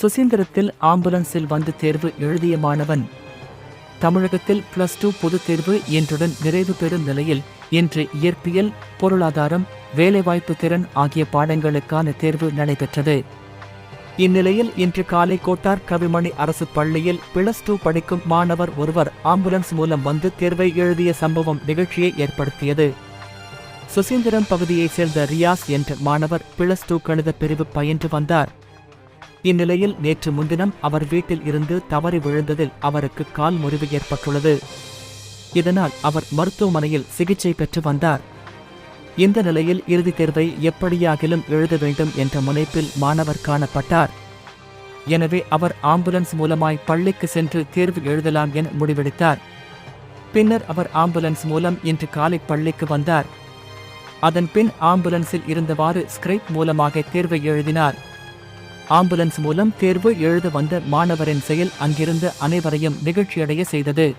சுசீந்திரத்தில் ஆம்புலன்ஸில் வந்து தேர்வு எழுதிய மாணவன். தமிழகத்தில் பிளஸ் டூ பொதுத் தேர்வு இன்றுடன் நிறைவு பெறும் நிலையில் இன்று இயற்பியல் பொருளாதாரம் வேலைவாய்ப்பு திறன் ஆகிய பாடங்களுக்கான தேர்வு நடைபெற்றது. இந்நிலையில் இன்று காலை கோட்டார் கவிமணி அரசு பள்ளியில் பிளஸ் டூ படிக்கும் மாணவர் ஒருவர் ஆம்புலன்ஸ் மூலம் வந்து தேர்வை எழுதிய சம்பவம் நிகழ்ச்சியை ஏற்படுத்தியது. சுசீந்திரம் பகுதியைச் சேர்ந்த ரியாஸ் என்ற மாணவர் பிளஸ் டூ கணித பிரிவு பயின்று வந்தார். இந்நிலையில் நேற்று முன்தினம் அவர் வீட்டில் இருந்து தவறி விழுந்ததில் அவருக்கு கால் முறிவு ஏற்பட்டுள்ளது. இதனால் அவர் மருத்துவமனையில் சிகிச்சை பெற்று வந்தார். இந்த நிலையில் இறுதித் தேர்வை எப்படியாகிலும் எழுத வேண்டும் என்ற முனைப்பில் மாணவர் காணப்பட்டார். எனவே அவர் ஆம்புலன்ஸ் மூலமாய் பள்ளிக்கு சென்று தேர்வு எழுதலாம் என முடிவெடுத்தார். பின்னர் அவர் ஆம்புலன்ஸ் மூலம் இன்று காலை பள்ளிக்கு வந்தார். அதன் பின் ஆம்புலன்ஸில் இருந்தவாறு ஸ்கிரைப் மூலமாக தேர்வை எழுதினார். ஆம்புலன்ஸ் மூலம் தேர்வு எழுத வந்த மாணவரின் செயல் அங்கிருந்த அனைவரையும் நிகழ்ச்சியடைய செய்தது.